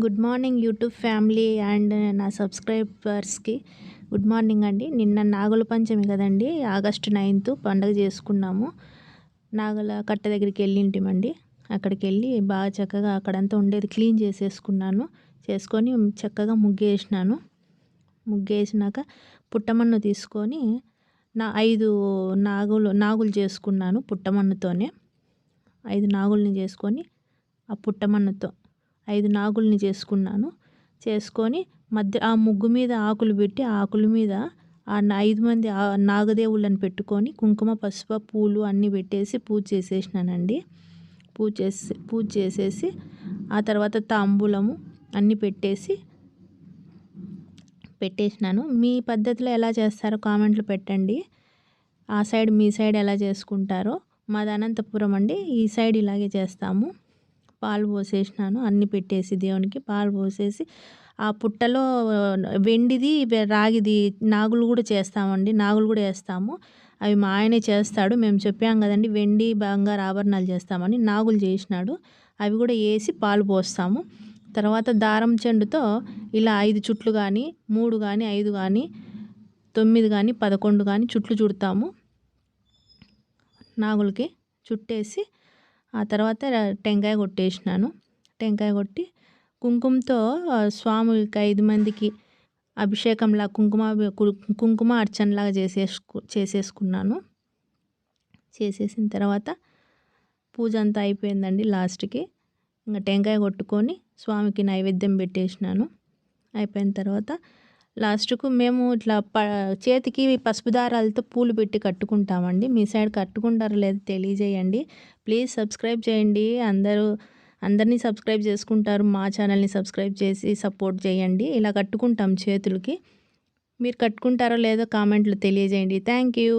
Good morning YouTube family and నా సబ్స్క్రైబర్స్కి. Good morning అండి. నిన్న నాగుల పంచమి కదండి. ఆగస్టు నైన్త్ పండగ చేసుకున్నాము. నాగుల కట్ట దగ్గరికి వెళ్ళింటిమండి. అక్కడికి వెళ్ళి బాగా చక్కగా అక్కడంతా ఉండేది క్లీన్ చేసేసుకున్నాను. చేసుకొని చక్కగా ముగ్గేసినాను. ముగ్గేసినాక పుట్టమన్ను తీసుకొని నా ఐదు నాగులు నాగులు చేసుకున్నాను పుట్టమన్నుతోనే. ఐదు నాగుల్ని చేసుకొని ఆ పుట్టమన్నుతో ఐదు నాగుల్ని చేసుకున్నాను. చేసుకొని మధ్య ఆ ముగ్గు మీద ఆకులు పెట్టి ఆకుల మీద ఆ ఐదు మంది నాగదేవుళ్ళని పెట్టుకొని కుంకుమ పసుపు పూలు అన్నీ పెట్టేసి పూజ చేసేసినానండి. పూజ చేసి పూజ చేసేసి ఆ తర్వాత తాంబూలము అన్నీ పెట్టేసి పెట్టేసినాను. మీ పద్ధతిలో ఎలా చేస్తారో కామెంట్లు పెట్టండి. ఆ సైడ్ మీ సైడ్ ఎలా చేసుకుంటారో మాది అనంతపురం అండి. ఈ సైడ్ ఇలాగే చేస్తాము. పాలు పోసేసినాను అన్ని పెట్టేసి దేవునికి పాలు పోసేసి ఆ పుట్టలో వెండిది రాగిది నాగులు కూడా చేస్తామండి నాగులు కూడా వేస్తాము. అవి మా ఆయనే చేస్తాడు మేము చెప్పాం కదండి వెండి బంగారు ఆభరణాలు చేస్తామని నాగులు చేసినాడు. అవి కూడా వేసి పాలు పోస్తాము. తర్వాత దారం చెండుతో ఇలా ఐదు చుట్లు కానీ మూడు కానీ ఐదు కానీ తొమ్మిది కానీ పదకొండు కానీ చుట్లు చుడతాము. నాగులకి చుట్టేసి ఆ తర్వాత టెంకాయ కొట్టేసినాను. టెంకాయ కొట్టి కుంకుమతో స్వామికి ఐదు మందికి అభిషేకంలా కుంకుమ కుంకుమ అర్చనలాగా చేసేసుకు చేసేసుకున్నాను. చేసేసిన తర్వాత పూజ అంతా అయిపోయిందండి లాస్ట్కి. ఇంకా టెంకాయ కొట్టుకొని స్వామికి నైవేద్యం పెట్టేసినాను. అయిపోయిన తర్వాత లాస్ట్కు మేము ఇట్లా ప చేతికి పసుపు దారాలతో పూలు పెట్టి కట్టుకుంటామండి. మీ సైడ్ కట్టుకుంటారో లేదో తెలియజేయండి. ప్లీజ్ సబ్స్క్రైబ్ చేయండి. అందరూ అందరినీ సబ్స్క్రైబ్ చేసుకుంటారు. మా ఛానల్ని సబ్స్క్రైబ్ చేసి సపోర్ట్ చేయండి. ఇలా కట్టుకుంటాం చేతులకి. మీరు కట్టుకుంటారో లేదో కామెంట్లు తెలియజేయండి. Thank you.